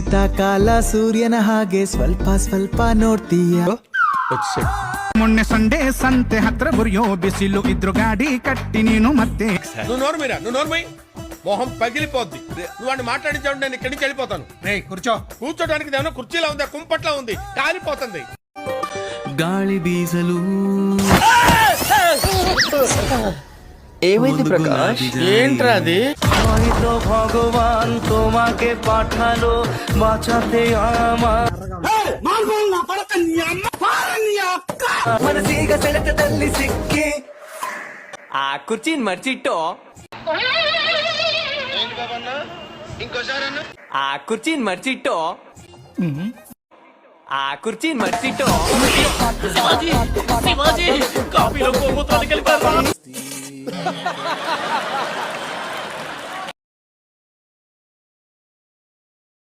ಶೀತಕಾಲ ಸೂರ್ಯನ ಹಾಗೆ ಸ್ವಲ್ಪ ಸ್ವಲ್ಪ ನೋಡ್ತೀಯ ಮೊನ್ನೆ ಸಂಡೆ ಸಂತೆ ಹತ್ರ ಬುರಿಯೋ ಬಿಸಿಲು ಇದ್ರು ಗಾಡಿ ಕಟ್ಟಿ ನೀನು ಮತ್ತೆ మొహం పగిలిపోద్ది. వాడిని నేను ఇక్కడి వెళ్ళిపోతాను. కూర్చో. కూర్చోడానికి ఏమైనా కుర్చీలా ఉందా? కుంపట్లా ఉంది. కాలిపోతుంది. గాలి బీజలు. ఏమైంది ప్రకాష్? ఏంట్రా అది? భగవాన్తో ভগবান তোমাকে পাঠালো বাঁচাতে আমার ಮನಸ್ಸೀಗ ಸೆಳೆತದಲ್ಲಿ ಸಿಕ್ಕಿ ಆ ಕುರ್ಚಿನ್ ಮರ್ಚಿಟ್ಟು ಆ ಕುರ್ಚಿನ್ ಮರ್ಚಿಟ್ಟು ಆ ಕುರ್ಚಿನ್ ಮರ್ಚಿಟ್ಟು